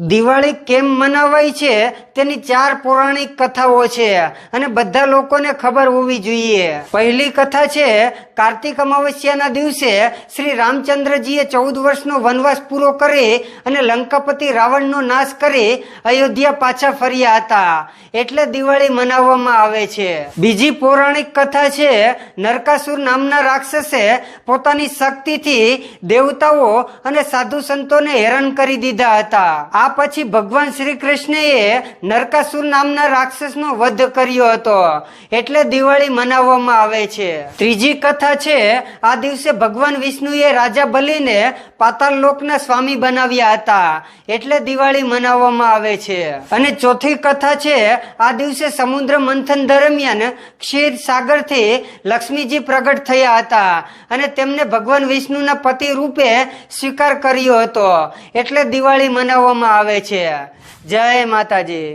દિવાળી કેમ મનાવાય છે? તેની ચાર પૌરાણિક કથાઓ છે અને બધા લોકોને ખબર હોવી જોઈએ. પહેલી કથા છે, કાર્તિક અમાવસ્યાના દિવસે શ્રી રામચંદ્રજીએ ચૌદ વર્ષનો વનવાસ પૂરો કરી અને લંકાપતિ રાવણનો નાશ કરી અયોધ્યા પાછા ફર્યા હતા. એટલે દિવાળી મનાવવામાં આવે છે. બીજી પૌરાણિક કથા છે, નરકાસુર નામના રાક્ષસે પોતાની શક્તિથી દેવતાઓ અને સાધુ સંતોને હેરાન કરી દીધા હતા. આ પછી ભગવાન શ્રી કૃષ્ણએ નરકાસુર નામના રાક્ષસનો વધ કર્યો હતો. એટલે દિવાળી મનાવવામાં આવે છે. ત્રીજી કથા છે, આ દિવસે ભગવાન વિષ્ણુએ રાજા બલીને પાતાળ લોકના સ્વામી બનાવ્યા હતા. એટલે દિવાળી મનાવવામાં આવે છે. અને ચોથી કથા છે, આ દિવસે સમુદ્ર મંથન દરમિયાન ક્ષીર સાગરથી લક્ષ્મીજી પ્રગટ થયા હતા અને તેમને ભગવાન વિષ્ણુના પતિ રૂપે સ્વીકાર કર્યો હતો. એટલે દિવાળી મનાવવામાં આવે છે. જય માતાજી.